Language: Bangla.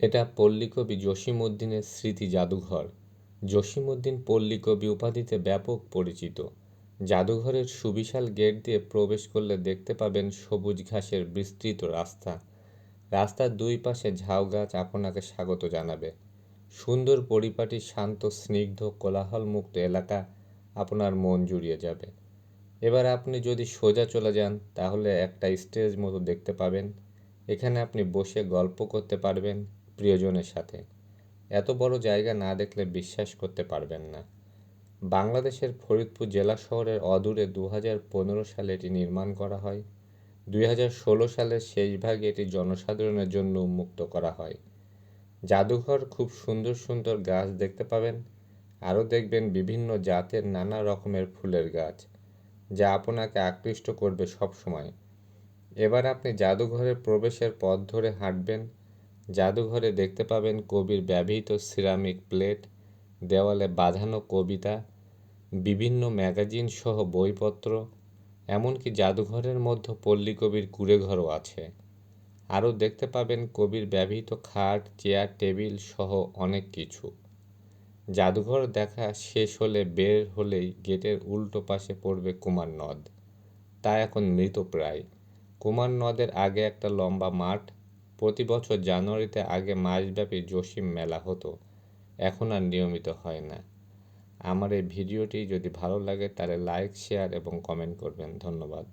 এটা পল্লীকবি জসীমউদ্দিনের স্মৃতি জাদুঘর জসীমউদ্দিন পল্লীকবি উপাধিতে ব্যাপক পরিচিত। জাদুঘরের সুবিশাল গেট দিয়ে প্রবেশ করলে দেখতে পাবেন সবুজ ঘাসের বিস্তৃত রাস্তা। রাস্তার দুই পাশে ঝাউ গাছ আপনাকে স্বাগত জানাবে। সুন্দর পরিপাটি, শান্ত, স্নিগ্ধ, কোলাহলমুক্ত এলাকা আপনার মন জুড়িয়ে যাবে। এবার আপনি যদি সোজা চলে যান, তাহলে একটা স্টেজ মতো দেখতে পাবেন। এখানে আপনি বসে গল্প করতে পারবেন। প্রিয়জনের সাথে। এত বড় জায়গা না দেখলে বিশ্বাস করতে পারবেন না। বাংলাদেশের ফরিদপুর জেলা শহরের অদূরে দু হাজার পনেরো সালে এটি নির্মাণ করা হয়। দুই হাজার ষোলো সালের শেষ ভাগে এটি জনসাধারণের জন্য উন্মুক্ত করা হয়। জাদুঘর খুব সুন্দর সুন্দর গাছ দেখতে পাবেন। আরও দেখবেন বিভিন্ন জাতের নানা রকমের ফুলের গাছ, যা আপনাকে আকৃষ্ট করবে সব সময়। এবার আপনি জাদুঘরের প্রবেশের পথ ধরে হাঁটবেন। জাদুঘরে দেখতে পাবেন কবির ব্যবহৃত সিরামিক প্লেট, দেওয়ালে বাঁধানো কবিতা, বিভিন্ন ম্যাগাজিন সহ বইপত্র, এমনকি জাদুঘরের মধ্যে পল্লী কবির কুড়েঘরও আছে। আরও দেখতে পাবেন কবির ব্যবহৃত খাট, চেয়ার, টেবিল সহ অনেক কিছু। জাদুঘর দেখা শেষ হলে বের হলেই গেটের উল্টো পাশে পড়বে কুমার নদ। তা এখন মৃতপ্রায় কুমার নদের আগে একটা লম্বা মাঠ প্রতি বছর জানুয়ারিতে আগে মাসব্যাপী জসিম মেলা হতো। এখন আর নিয়মিত হয় না। আমার এই ভিডিওটি যদি ভালো লাগে তাহলে লাইক শেয়ার এবং কমেন্ট করবেন। ধন্যবাদ।